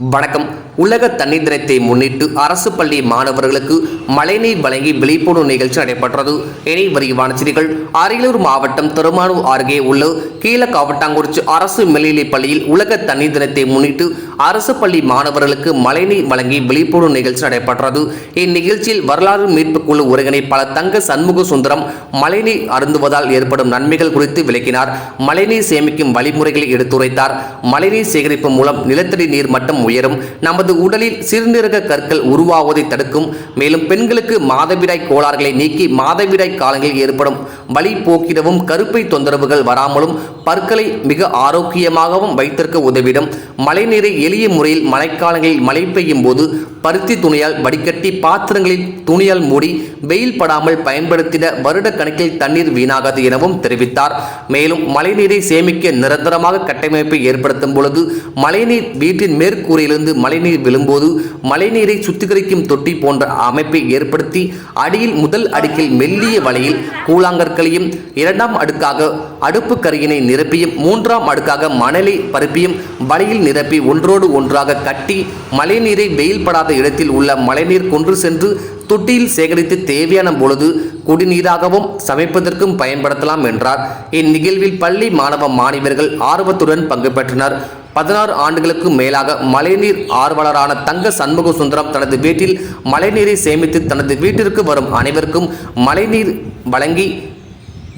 வணக்கம். உலக தண்ணீர் தினத்தை முன்னிட்டு அரசு பள்ளி மாணவர்களுக்கு மழைநீர் வழங்கி விழிப்புணர்வு நிகழ்ச்சி நடைபெற்றது. இனி விரிவான செய்திகள். அரியலூர் மாவட்டம் திருமானூர் அருகே உள்ள கீழக்காவட்டாங்குறிச்சி அரசு மேல்நிலைப் பள்ளியில் உலக தண்ணீர் தினத்தை முன்னிட்டு அரசு பள்ளி மாணவர்களுக்கு மழைநீர் வழங்கி விழிப்புணர்வு நிகழ்ச்சி நடைபெற்றது. இந்நிகழ்ச்சியில் வரலாறு மீட்பு குழு ஒருங்கிணைப்பாளர் தங்க சண்முக சுந்தரம் மழைநீர் அருந்துவதால் ஏற்படும் நன்மைகள் குறித்து விளக்கினார். மழைநீர் சேமிக்கும் வழிமுறைகளை எடுத்துரைத்தார். மழைநீர் சேகரிப்பு மூலம் நிலத்தடி நீர் மட்டம் உயரும். நமது உடலில் சிறுநீரக கற்கள் உருவாவதை தடுக்கும். மேலும் பெண்களுக்கு மாதவிடாய் கோளாறுகளை நீக்கி மாதவிடாய் காலங்களில் ஏற்படும் வலி போக்கிடவும் கருப்பை தொந்தரவுகள் வராமலும் பற்களை மிக ஆரோக்கியமாகவும் வைத்திருக்க உதவிடும். மழைநீரை எளிய முறையில் மழைக்காலங்களில் மழை பெய்யும் போது பருத்தி துணியால் வடிகட்டி பாத்திரங்களில் துணியால் மூடி வெயில் படாமல் பயன்படுத்திட வருட கணக்கில் தண்ணீர் வீணாகாது எனவும் தெரிவித்தார். மேலும் மழைநீரை சேமிக்க நிரந்தரமாக கட்டமைப்பை ஏற்படுத்தும் பொழுது மழைநீர் வீட்டின் மேற்கூரையிலிருந்து மழைநீர் விழும்போது மழைநீரை சுத்திகரிக்கும் தொட்டி போன்ற அமைப்பை ஏற்படுத்தி அடியில் முதல் அடுக்கில் மெல்லிய வலையில் கூழாங்கற்களையும் இரண்டாம் அடுக்காக அடுப்பு கரையினை நிரப்பியும் மூன்றாம் அடுக்காக மணலை பரப்பியும் வலையில் நிரப்பி ஒன்றோடு ஒன்றோடு ஒன்றாக கட்டி மழைநீரை வெயில் படாத இடத்தில் உள்ள மழைநீர் கொன்று சென்று தொட்டியில் சேகரித்து தேவையான பொழுது குடிநீராகவும் சமைப்பதற்கும் பயன்படுத்தலாம் என்றார். இந்நிகழ்வில் பள்ளி மாணவ மாணவியர்கள் ஆர்வத்துடன் பங்கு பெற்றனர். பதினாறு ஆண்டுகளுக்கு மேலாக மழைநீர் ஆர்வலரான தங்க சண்முக சுந்தரம் தனது வீட்டில் மழைநீரை சேமித்து தனது வீட்டிற்கு வரும் அனைவருக்கும் மழைநீர் வழங்கி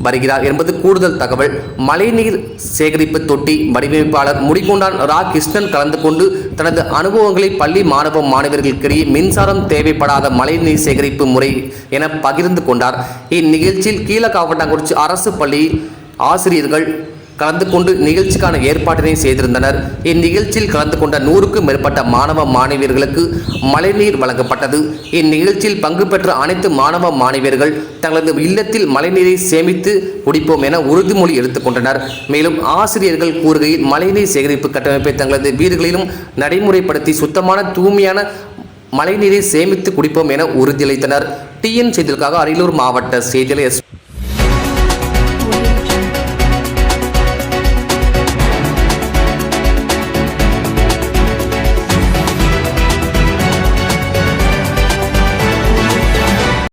வருகிறார் என்பது கூடுதல் தகவல். மழைநீர் சேகரிப்பு தொட்டி வடிவமைப்பாளர் முடிகொண்டான் ரா கிருஷ்ணன் கலந்து கொண்டு தனது அனுபவங்களை பள்ளி மாணவ மாணவர்களுக்கிடையே மின்சாரம் தேவைப்படாத மழைநீர் சேகரிப்பு முறை என பகிர்ந்து கொண்டார். இந்நிகழ்ச்சியில் கீழக்காவட்டாங்குறிச்சி அரசு பள்ளி ஆசிரியர்கள் கலந்து கொண்டு நிகழ்ச்சிக்கான ஏற்பாட்டினை செய்திருந்தனர். இந்நிகழ்ச்சியில் கலந்து கொண்ட நூறுக்கும் மேற்பட்ட மாணவ மாணவியர்களுக்கு மழைநீர் வழங்கப்பட்டது. இந்நிகழ்ச்சியில் பங்கு பெற்ற அனைத்து மாணவ மாணவியர்கள் தங்களது இல்லத்தில் மழைநீரை சேமித்து குடிப்போம் என உறுதிமொழி எடுத்துக்கொண்டனர் மேலும் ஆசிரியர்கள் கூறுகையில் மழைநீர் சேகரிப்பு கட்டமைப்பை தங்களது வீடுகளிலும் நடைமுறைப்படுத்தி சுத்தமான தூய்மையான மழைநீரை சேமித்து குடிப்போம் என உறுதியளித்தனர். டிஎன் செய்திகளுக்காக அரியலூர் மாவட்ட செய்தியாளர் எஸ்.